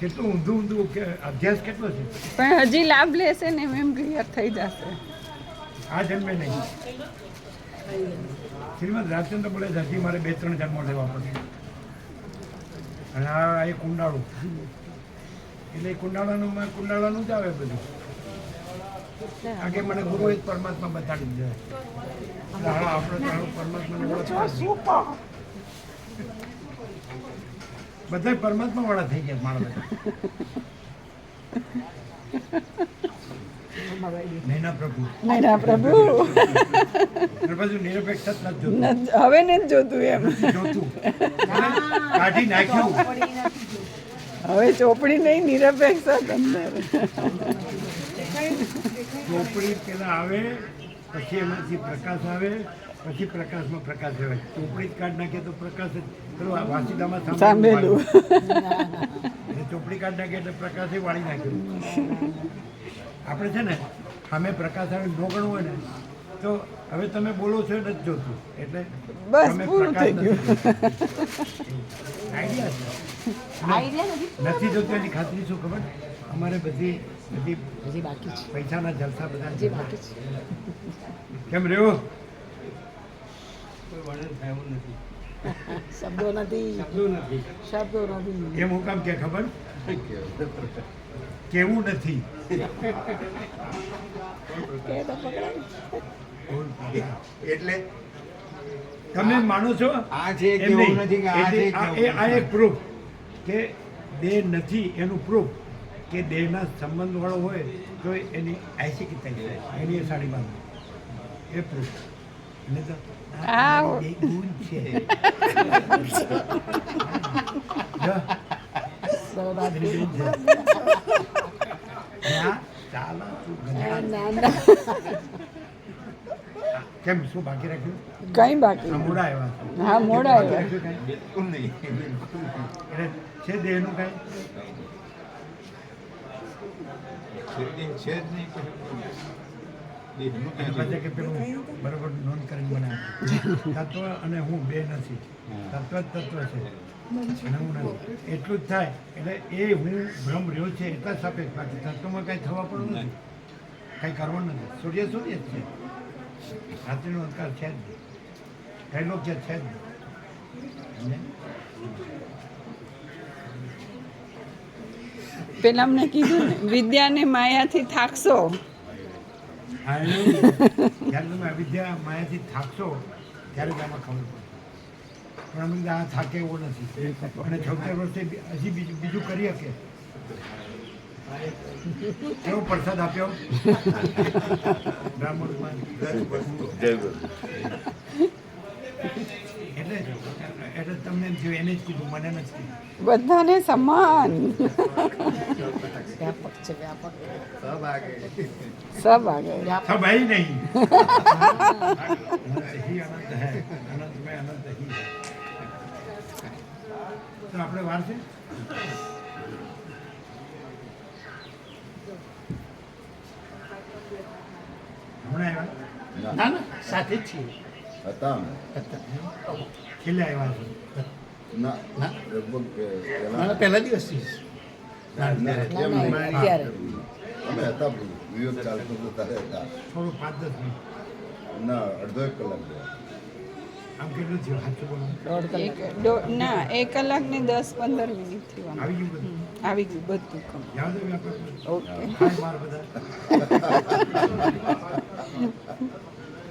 કેટલું ઊંધું ઊંધું કે અભ્યાસ કેટલો છે? પણ હજી લાભ લેશે ને એમ ક્લિયર થઈ જશે. આ જન્મે નહીં. શ્રીમદ રાજચંદ્ર બોલે હજી મારે બે ત્રણ જન્મો લેવા પડશે. અને આ એ કુંડાળું. એટલે કુંડાળાનું માં કુંડાળાનું જ આવે બધું. આગે મને ગુરુ જ પરમાત્મા બતાડી દીધો. આપણે પરમાત્માને નહીં. બધા પરમાત્મા વાળા થઈ ગયા મારા બધા. નૈના પ્રભુ. નૈના પ્રભુ. નિરપેક્ષ જ નથી જોતું. ન- હવે ને જોતું એમ. જોતું. કાઢી નાખ્યું. હવે ચોપડી નહીં નિરપેક્ષ ચોપડી પેલા આવે પછી એમાંથી પ્રકાશ આવે પછી પ્રકાશમાં પ્રકાશ રહેવાય ચોપડી જ કાઢ નાખે તો પ્રકાશ જ પેલું આ વાસીદામાં સાંભળેલું. ચોપડી કાઢ નાખે એટલે પ્રકાશે વાળી નાખ્યું આપણે છે ને સામે પ્રકાશ આવે ન ગણવું હોય ને તો હવે તમે બોલો છો એટલે જ જોતું. એટલે બસ પૂરું થઈ ગયું. આઈડિયા છે. નથી જોતું? એની ખાતરી શું ખબર? અમારે બધી બધી બાકી પૈસાના જલસા બધા બાકી છે. કેમ રહ્યો? શબ્દો નથી. શબ્દો નથી. એમ હું કામ કે ખબર? કેવું નથી. કે તો પકડાય એટલે તમે માનો છો? આ છે કેવું નથી કે આ છે એક પ્રૂફ કે દેહ નથી એનું પ્રૂફ કે દેહના સંબંધ વાળો હોય તો એની આઈસી કિતા એની એ સાડી બાંધો. એ પ્રૂફ આવ. છે. કેમ શું બાકી રાખ્યું? કઈ બાકી? મોડા આવ્યા હા મોડા આવ્યા. બિલકુલ નહીં છે નહીં. એટલે છે દેહનું કાંઈ? છે જ નહીં, બરોબર નોંધ કરીને બનાવે. તત્વ અને હું બે નથી. તત્વ જ તત્વ છે. અને હું નથી. એટલું જ થાય. એટલે એ હું ભ્રમ રહ્યો છે એટલા સાપેક્ષ. બાકી તત્વમાં કાંઈ થવા પણ નથી. કાંઈ કરવાનું નથી. સૂર્ય સૂર્ય જ છે. રાત્રિનો અંધકાર છે જ નહીં. ત્રૈલોક્ય છે જ નહીં. પેલા અમને કીધું ને વિદ્યાને માયાથી થાકશો. જ્યારે તમે અવિદ્યા માયાથી થાકશો ત્યારે જ આમાં ખબર પડે. પણ અમે આ થાકે એવો નથી. અને છોતેર વર્ષે હજી બીજું બીજું કરી શકે. કેવો પ્રસાદ આપ્યો. બ્રાહ્મણમાં એટલે એટલે તમને એને જ કીધું મને નથી બધાને સમાન. વ્યાપક છે વ્યાપક. સબ આગે સબ આગે સબ હી નહીં અનંત હૈ. અનંત મેં અનંત હી. તો આપણે વાર છે? હમણાં આવ્યા? ના ના સાથે જ છીએ. હતા અમે. છેલ્લે આવ્યા ના ના. લગભગ પહેલા- દિવસથી? અત્યારે. અમે હતા વિવેક ચાલતો હતો ત્યારે હતા થોડું પાંચ દસ મિનિટ ના અડધો એક કલાક ગયા આમ કેટલું થયું સાચું બોલો ના એક કલાક ને દસ પંદર મિનિટ થયું આવી ગયું બધું આવી ગયું ઓકે હાય માર બધા